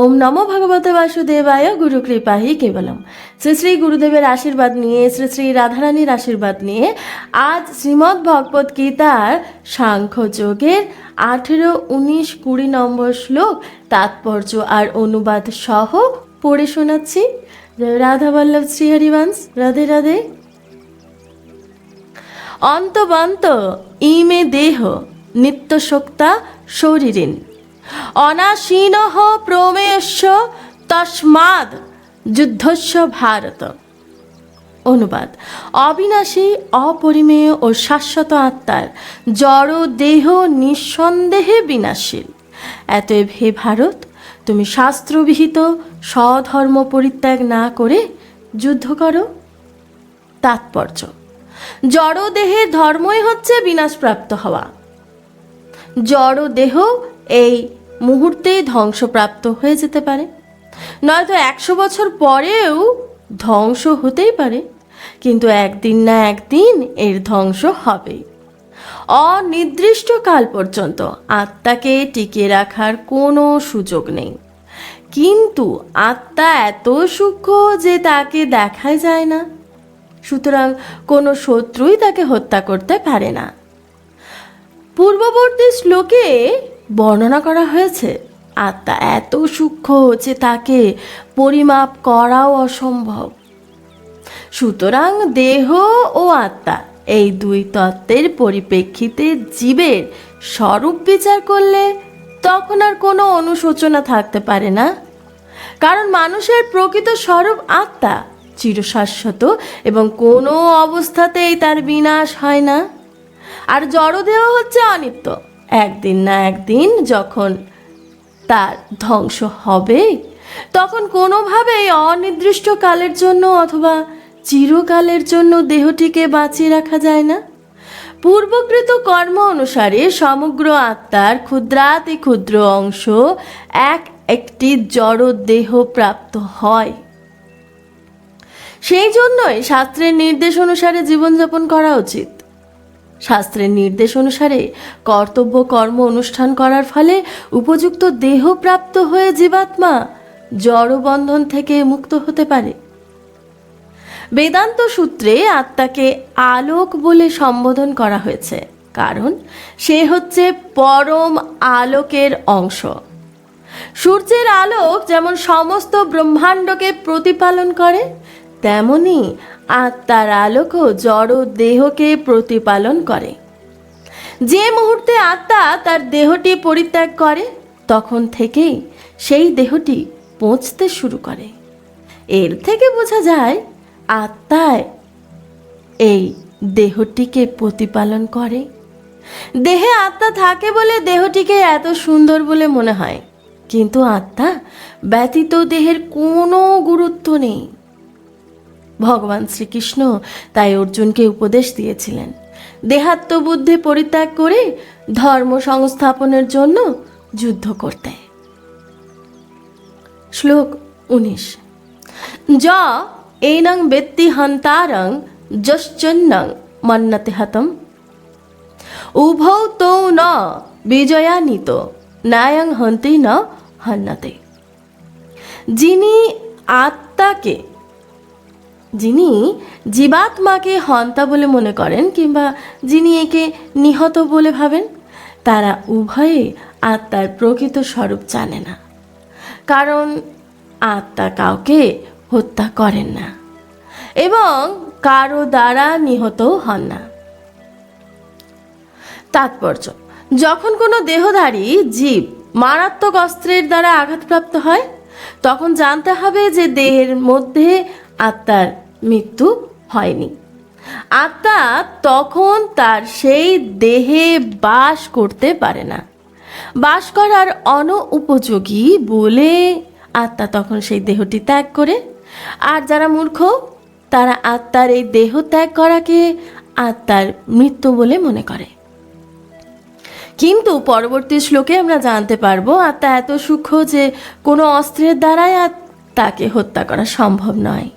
ওম নমো ভগবতে বাসুদেবায় গুরু কৃপাহি কেবলম। শ্রী শ্রী গুরুদেবের আশীর্বাদ নিয়ে, শ্রী শ্রী রাধারানীর আশীর্বাদ নিয়ে আজ শ্রীমদ্ ভগবত গীতার সাংখ্য যোগের আঠেরো, উনিশ, কুড়ি নম্বর শ্লোক তাৎপর্য আর অনুবাদ সহ পড়ে শোনাচ্ছি। রাধা বল্লভ শ্রীহরিবংশ। রাধে রাধে। অন্তবন্ত ইমে দেহ নিত্যশোক্তা শরীরিন। অনাসীন প্রমেয়স্য তস্মাদ যুদ্ধস্য ভারত। অনুবাদ। অবিনাশী, অপরিমেয় ও শাশ্বত আত্মার জড় দেহ নিঃসন্দেহে বিনাশীল। এতএব হে ভারত, তুমি শাস্ত্রবিহিত, স্বধর্ম পরিত্যাগ না করে যুদ্ধ করো। তাৎপর্য। জড় দেহের ধর্মই হচ্ছে বিনাশপ্রাপ্ত হওয়া। জড় দেহ এই মুহূর্তে ধ্বংসপ্রাপ্ত হয়ে যেতে পারে। নয়তো একশো বছর পরেও ধ্বংস হতেই পারে, কিন্তু একদিন না একদিন এর ধ্বংস হবেই। অনির্দিষ্টকাল পর্যন্ত আত্মাকে টিকিয়ে রাখার কোনো সুযোগ নেই। কিন্তু আত্মা এত সূক্ষ্ম যে তাকে দেখাই যায় না। সুতরাং কোনো শত্রুই তাকে হত্যা করতে পারে না। পূর্ববর্তী শ্লোকে বর্ণনা করা হয়েছে, আত্মা এত সূক্ষ্ম যে তাকে পরিমাপ করাও অসম্ভব। সুতরাং দেহ ও আত্মা এই দুই তত্ত্বের পরিপ্রেক্ষিতে জীবের স্বরূপ বিচার করলে তখন আর কোনো অনুশোচনা থাকতে পারে না। কারণ মানুষের প্রকৃত স্বরূপ আত্মা চিরশাশ্বত এবং কোনো অবস্থাতেই তার বিনাশ হয় না। আর জড়দেহ হচ্ছে অনিত্য। একদিন না একদিন যখন তার ধ্বংস হবে, তখন কোনোভাবেই অনির্দিষ্ট কালের জন্য অথবা চিরকালের জন্য দেহটিকে বাঁচিয়ে রাখা যায় না। পূর্বকৃত কর্ম অনুসারে সমগ্র আত্মার ক্ষুদ্রাতি ক্ষুদ্র অংশ এক একটি জড় দেহ প্রাপ্ত হয়। সেই জন্যই শাস্ত্রের নির্দেশ অনুসারে জীবনযাপন করা উচিত। শাস্ত্রের নির্দেশ অনুসারে কর্তব্য, কর্ম অনুষ্ঠান করার ফলে উপযুক্ত দেহ প্রাপ্ত হয়ে জীবাত্মা জড়বন্ধন থেকে মুক্ত হতে পারে। বেদান্ত সূত্রে আত্মাকে আলোক বলে সম্বোধন করা হয়েছে, কারণ সে হচ্ছে পরম আলোকের অংশ। সূর্যের আলোক যেমন সমস্ত ব্রহ্মাণ্ডকে প্রতিপালন করে, তেমনি আত্মার আলোকও জড় দেহকে প্রতিপালন করে। যে মুহূর্তে আত্মা তার দেহটি পরিত্যাগ করে, তখন থেকেই সেই দেহটি পৌঁছতে শুরু করে। এর থেকে বোঝা যায়, আত্মায় এই দেহটিকে প্রতিপালন করে। দেহে আত্মা থাকে বলে দেহটিকে এত সুন্দর বলে মনে হয়। কিন্তু আত্মা ব্যতীত দেহের কোনো গুরুত্ব নেই। ভগবান শ্রীকৃষ্ণ তাই অর্জুনকে উপদেশ দিয়েছিলেন। দেহাত্মবুদ্ধি পরিত্যাগ করে ধর্ম সংস্থাপনের জন্য যুদ্ধ করতে। শ্লোক উনিশ। য এইনং বেত্তি হন্তারং যশ্চন্নং মন্নতে হতম। উভৌ তো ন বিজয়ানিত ন্যায়ং হন্তি ন হন্নতে। যিনি আত্মাকে যিনি জীবাত্মাকে হন্তা বলে মনে করেন কিংবা যিনি একে নিহত বলে ভাবেন, তারা উভয়ে আত্মার প্রকৃত স্বরূপ জানে না। কারণ আত্মা কাউকে হত্যা করেন না এবং কারও দ্বারা নিহতও হন না। তাৎপর্য, যখন কোনো দেহধারী জীব মারাত্মক অস্ত্রের দ্বারা আঘাতপ্রাপ্ত হয়, তখন জানতে হবে যে দেহের মধ্যে আত্মার মৃত্যু হয়নি। আত্মা তখন তার সেই দেহে বাস করতে পারে না। বাস করার অনুপযোগী বলে আত্মা তখন সেই দেহটি ত্যাগ করে। আর যারা মূর্খ, তারা আত্মার এই দেহ ত্যাগ করাকে আত্মার মৃত্যু বলে মনে করে। কিন্তু পরবর্তী শ্লোকে আমরা জানতে পারব, আত্মা এত সূক্ষ্ম যে কোনো অস্ত্রের দ্বারাই তাকে হত্যা করা সম্ভব নয়।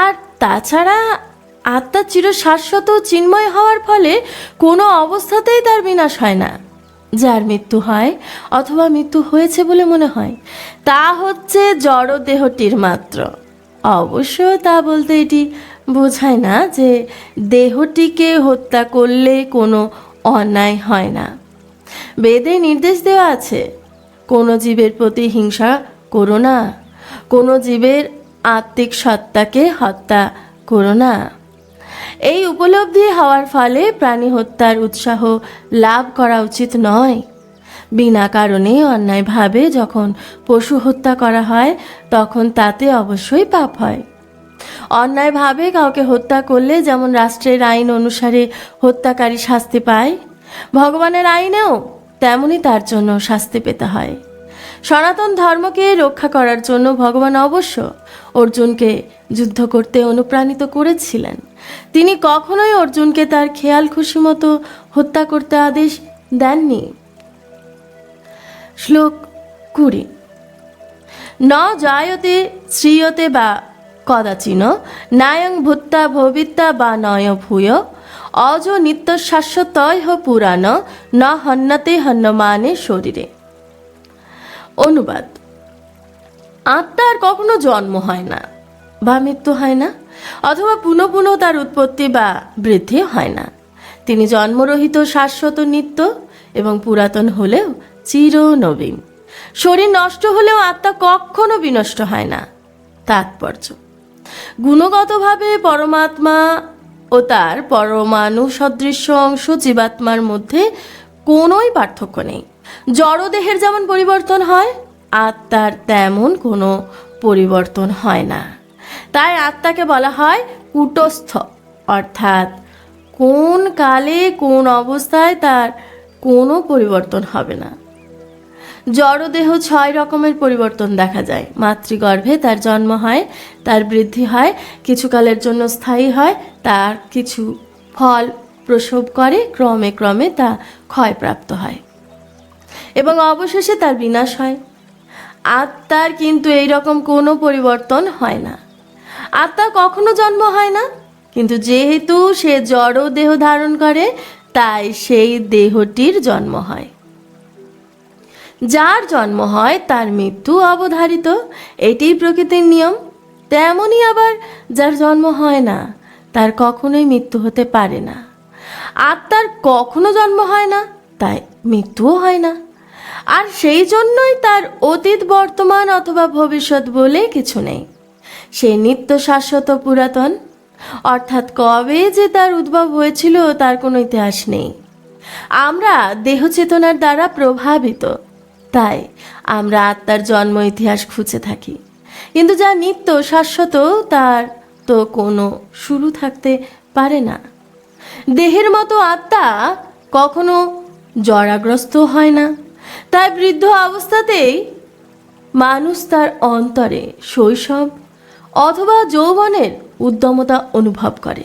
আর তাছাড়া আত্মা চির শাশ্বত চিন্ময় হওয়ার ফলে কোনো অবস্থাতেই তার বিনাশ হয় না। যার মৃত্যু হয় অথবা মৃত্যু হয়েছে বলে মনে হয়, তা হচ্ছে জড় দেহটির মাত্র। অবশ্য তা বলতে এটি বোঝায় না যে দেহটিকে হত্যা করলে কোনো অন্যায় হয় না। বেদে নির্দেশ দেওয়া আছে, কোনো জীবের প্রতি হিংসা করো না, কোনো জীবের আত্মিক সত্তাকে হত্যা করো না। এই উপলব্ধি হওয়ার ফলে প্রাণী হত্যার উৎসাহ লাভ করা উচিত নয়। বিনা কারণে অন্যায়ভাবে যখন পশু হত্যা করা হয়, তখন তাতে অবশ্যই পাপ হয়। অন্যায়ভাবে কাউকে হত্যা করলে যেমন রাষ্ট্রের আইন অনুসারে হত্যাকারী শাস্তি পায়, ভগবানের আইনেও তেমনই তার জন্য শাস্তি পেতে হয়। সনাতন ধর্মকে রক্ষা করার জন্য ভগবান অবশ্য অর্জুনকে যুদ্ধ করতে অনুপ্রাণিত করেছিলেন। তিনি কখনোই অর্জুনকে তার খেয়াল খুশি মতো হত্যা করতে আদেশ দেননি। শ্লোক কুড়ি। ন জায়তে শ্রিয়তে বা কদাচিন নায়ং ভূত্তা ভবিত্তা বা নয় ভূয়। অজ নিত্য শাশ্বতয় পুরাণ ন হন্যতে হন্যমানে শরীরে। অনুবাদ। আত্মার কখনো জন্ম হয় না, বা মৃত্যু হয় না, অথবা পুনঃ পুনঃ তার উৎপত্তি বা বৃদ্ধি হয় না। তিনি জন্মরহিত শাশ্বত নিত্য এবং পুরাতন হলেও চির নবীন। শরীর নষ্ট হলেও আত্মা কখনো বিনষ্ট হয় না। তাৎপর্য। গুণগতভাবে পরমাত্মা ও তার পরমাণু সদৃশ্য অংশ জীবাত্মার মধ্যে কোনোই পার্থক্য নেই। জড়দেহের যেমন পরিবর্তন হয়, আত্মার তেমন কোনো পরিবর্তন হয় না। তাই আত্মাকে বলা হয় কুটস্থ, অর্থাৎ কোন কালে কোন অবস্থায় তার কোনো পরিবর্তন হবে না। জড়দেহ ছয় রকমের পরিবর্তন দেখা যায়। মাতৃগর্ভে তার জন্ম হয়, তার বৃদ্ধি হয় কিছুকালের জন্য স্থায়ী হয়, তার কিছু ফল প্রসব করে, ক্রমে ক্রমে তা ক্ষয়প্রাপ্ত হয়। এবং অবশেষে তার বিনাশ হয়। আত্মার কিন্তু এই রকম কোনো পরিবর্তন হয় না। আত্মা কখনো জন্ম হয় না, কিন্তু যেহেতু সে জড় দেহ ধারণ করে, তাই সেই দেহটির জন্ম হয়। যার জন্ম হয় তার মৃত্যু অবধারিত এটি প্রকৃতির নিয়ম। তেমনই আবার যার জন্ম হয় না, তার কখনোই মৃত্যু হতে পারে না। আত্মার কখনো জন্ম হয় না, তাই মৃত্যুও হয় না। আর সেই জন্যই তার অতীত, বর্তমান অথবা ভবিষ্যৎ বলে কিছু নেই। সে নিত্য শাশ্বত পুরাতন। অর্থাৎ কবে যে তার উদ্ভব হয়েছিল তার কোনো ইতিহাস নেই। আমরা দেহ চেতনার দ্বারা প্রভাবিত। তাই আমরা আত্মার জন্ম ইতিহাস খুঁজে থাকি। কিন্তু যা নিত্য শাশ্বত, তার তো কোনো শুরু থাকতে পারে না। দেহের মতো আত্মা কখনো জরাগ্রস্ত হয় না। তাই বৃদ্ধ অবস্থাতেই মানুষ তার অন্তরে শৈশব অথবা যৌবনের উদ্যমতা অনুভব করে।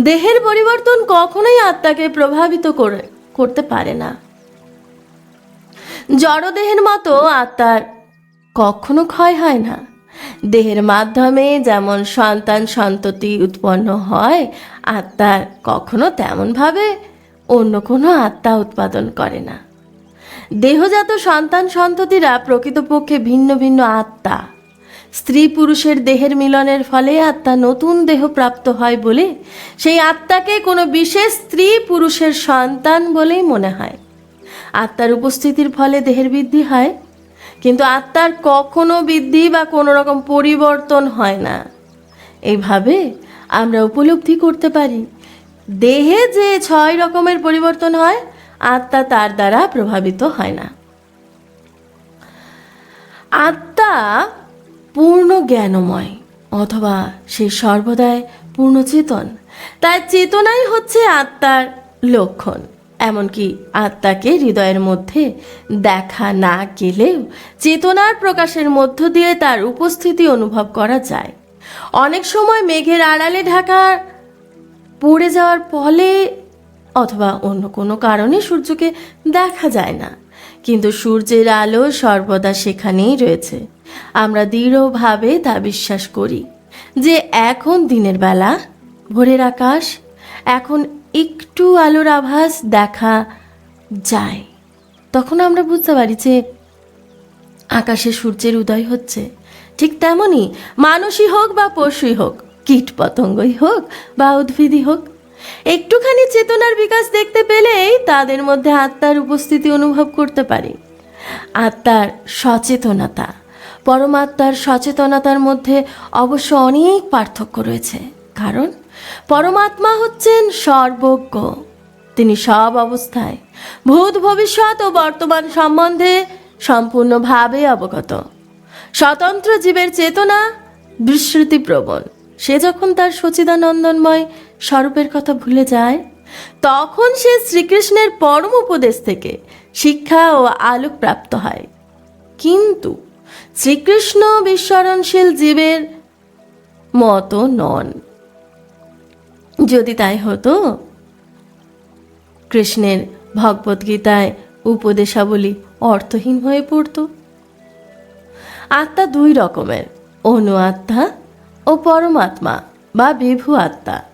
দেহের পরিবর্তন কখনোই আত্মাকে প্রভাবিত করে, করতে পারে না। জড়দেহের মতো আত্মার কখনো ক্ষয় হয় না। দেহের মাধ্যমে যেমন সন্তান সন্ততি উৎপন্ন হয়, আত্মার কখনো তেমনভাবে অন্য কোনো আত্মা উৎপাদন করে না। দেহজাত সন্তান সন্ততিরা প্রকৃতপক্ষে ভিন্ন ভিন্ন আত্মা। স্ত্রী পুরুষের দেহের মিলনের ফলে আত্মা নতুন দেহ প্রাপ্ত হয় বলে সেই আত্মাকে কোনো বিশেষ স্ত্রী পুরুষের সন্তান বলেই মনে হয়। আত্মার উপস্থিতির ফলে দেহের বৃদ্ধি হয়, কিন্তু আত্মার কখনো বৃদ্ধি বা কোনো রকম পরিবর্তন হয় না। এইভাবে আমরা উপলব্ধি করতে পারি। দেহে যে ছয় রকমের পরিবর্তন হয় আত্মা তার দ্বারা প্রভাবিত হয় না। আত্মা পূর্ণ জ্ঞানময় অথবা সে সর্বদাই পূর্ণ চেতন। তার চেতনাই হচ্ছে আত্মার লক্ষণ। এমনকি আত্মাকে হৃদয়ের মধ্যে দেখা না গেলেও চেতনার প্রকাশের মধ্য দিয়ে তার উপস্থিতি অনুভব করা যায়। অনেক সময় মেঘের আড়ালে ঢাকা পড়ে যাওয়ার ফলে অথবা অন্য কোনো কারণে সূর্যকে দেখা যায় না। কিন্তু সূর্যের আলো সর্বদা সেখানেই রয়েছে। আমরা দৃঢ়ভাবে তা বিশ্বাস করি যে এখন দিনের বেলা, ভোরের আকাশ, এখন একটু আলোর আভাস দেখা যায়। তখন আমরা বুঝতে পারি যে আকাশে সূর্যের উদয় হচ্ছে। ঠিক তেমনই মানুষই হোক বা পশুই হোক কীট পতঙ্গই হোক বা উদ্ভিদই হোক একটুখানি চেতনার বিকাশ দেখতে পেলেই তাদের মধ্যে আত্মার উপস্থিতি অনুভব করতে পারি। আত্মার সচেতনতা, পরমাত্মার সচেতনতার মধ্যে অবশ্য অনেক পার্থক্য রয়েছে। কারণ পরমাত্মা হচ্ছেন সর্বজ্ঞ। তিনি সব অবস্থায় ভূত, ভবিষ্যৎ ও বর্তমান সম্বন্ধে সম্পূর্ণভাবে অবগত। স্বতন্ত্র জীবের চেতনা বিস্মৃতি প্রবণ সে যখন তার সচিদানন্দনময় স্বরূপের কথা ভুলে যায়? তখন সে শ্রীকৃষ্ণের পরম উপদেশ থেকে শিক্ষা ও আলোক প্রাপ্ত হয়। কিন্তু শ্রীকৃষ্ণ বিস্মরণশীল জীবের মতো নন। যদি তাই হতো, কৃষ্ণের ভগবদ্গীতায় উপদেশাবলী অর্থহীন হয়ে পড়তো। আত্মা দুই রকমের, অনু আত্মা ও পরমাত্মা বা বিভু আত্মা।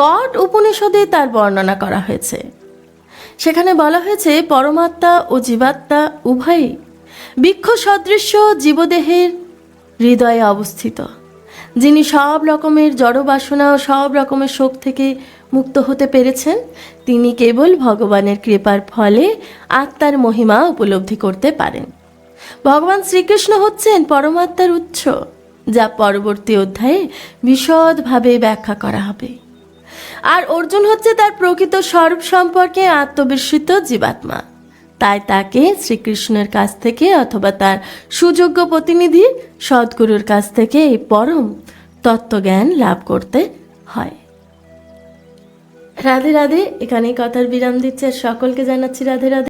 কট উপনিষদে তার বর্ণনা করা হয়েছে। সেখানে বলা হয়েছে, পরমাত্মা ও জীবাত্মা উভয়ই বৃক্ষ সদৃশ্য জীবদেহের হৃদয়ে অবস্থিত, যিনি সব রকমের জড়বাসনা ও সব রকমের শোক থেকে মুক্ত হতে পেরেছেন। তিনি কেবল ভগবানের কৃপার ফলে আত্মার মহিমা উপলব্ধি করতে পারেন। ভগবান শ্রীকৃষ্ণ হচ্ছেন পরমাত্মার উৎস, যা পরবর্তী অধ্যায়ে বিশদভাবে ব্যাখ্যা করা হবে। আর অর্জুন হচ্ছে তার প্রকৃত স্বরূপ সম্পর্কে আত্মবিস্মিত জীবাত্মা। তাই তাকে শ্রীকৃষ্ণের কাছ থেকে অথবা তার সুযোগ্য প্রতিনিধি সদ্গুরুর কাছ থেকে এই পরম তত্ত্বজ্ঞান লাভ করতে হয়। রাধে রাধে, এখানেই কথার বিরাম দিচ্ছে সকলকে জানাচ্ছি রাধে রাধে।